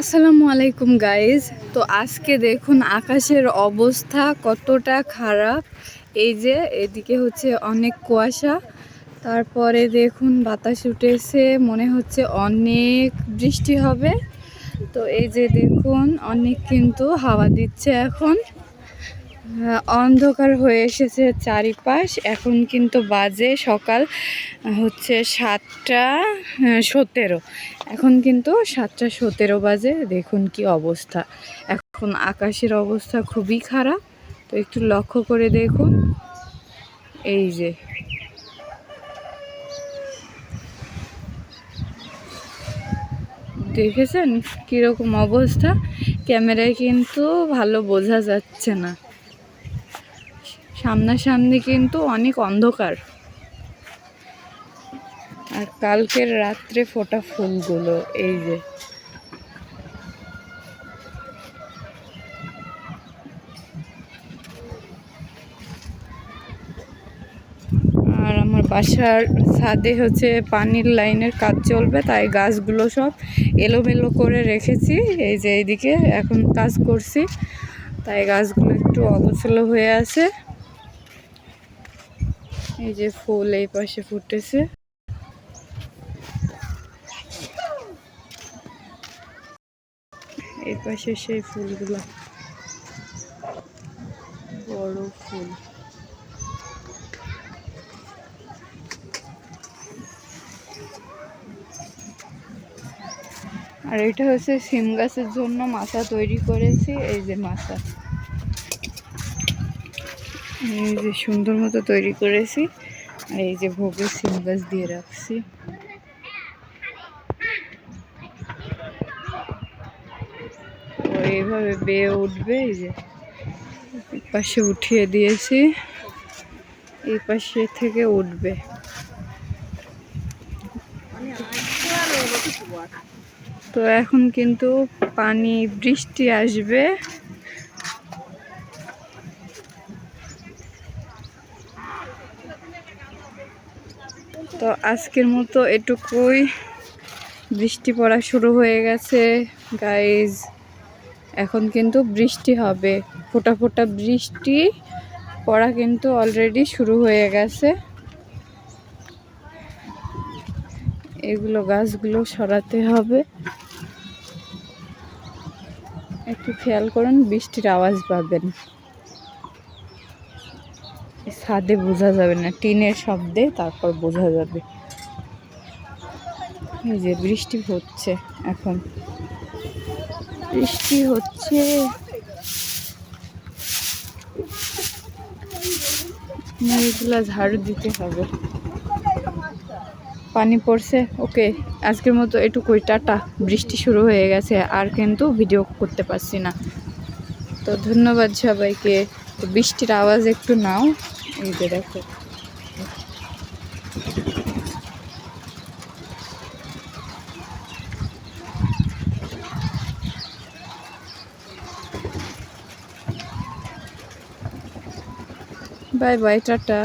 আসসালামু আলাইকুম গাইজ তো আজকে দেখুন আকাশের অবস্থা কতটা খারাপ। এই যে এদিকে হচ্ছে অনেক কুয়াশা। তারপরে দেখুন বাতাস উঠেছে, মনে হচ্ছে অনেক বৃষ্টি হবে। তো এই যে দেখুন, অনেক কিন্তু হাওয়া দিচ্ছে এখন। অন্ধকার হয়ে এসেছে চারিপাশ। এখন কিন্তু বাজে সকাল হচ্ছে সাতটা সতেরো। এখন কিন্তু সাতটা সতেরো বাজে। দেখুন কি অবস্থা। এখন আকাশের অবস্থা খুবই খারাপ। তো একটু লক্ষ্য করে দেখুন। এই যে। দেখেছেন কীরকম অবস্থা? ক্যামেরায় কিন্তু ভালো বোঝা যাচ্ছে না। সামনাসামনি কিন্তু অনেক অন্ধকার। আর কালকের রাত্রে ফোটা ফুলগুলো, এই যে। আর আমার বাসার ছাদে হচ্ছে পানির লাইনের কাজ চলবে, তাই গাছগুলো সব এলোমেলো করে রেখেছি। এই যে এইদিকে এখন কাজ করছি, তাই গাছগুলো একটু অগোছলো হয়ে আছে। এই যে ফুল এই পাশে ফুটেছে এই পাশে সেই ফুলগুলো। বড় ফুল। আর এটা হচ্ছে সিম গাছের জন্য মাথা তৈরি করেছি, এই যে মাচা। এই যে সুন্দর মতো তৈরি করেছি। আর এই যে ভোগে সিম গাছ দিয়ে রাখছি। এইভাবে বেয়ে উঠবে, এই যে পাশে উঠিয়ে দিয়েছি। এই পাশে থেকে উঠবে। তো এখন কিন্তু পানি বৃষ্টি আসবে। তো আজকের মতো এটুকুই। বৃষ্টি পড়া শুরু হয়ে গেছে। গাইজ এখন কিন্তু বৃষ্টি হবে। ফোটা ফোটা বৃষ্টি পড়া কিন্তু অলরেডি শুরু হয়ে গেছে। এগুলো গাছগুলো সরাতে হবে। একটু খেয়াল করুন, বৃষ্টির আওয়াজ পাবেন। ছাদে বোঝা যাবে না, টিনের শব্দে তারপর বোঝা যাবে। এই যে বৃষ্টি হচ্ছে এখন। বৃষ্টি হচ্ছে। এগুলা ঝাড়ু দিতে হবে। পানি পড়ছে, ওকে, আজকের মতো এটুকুই, টাটা। বৃষ্টি শুরু হয়ে গেছে, আর কিন্তু ভিডিও করতে পারছি না। তো ধন্যবাদ সবাইকে। তো বৃষ্টির আওয়াজ একটু নাও। এই যে দেখো। Bye bye tata.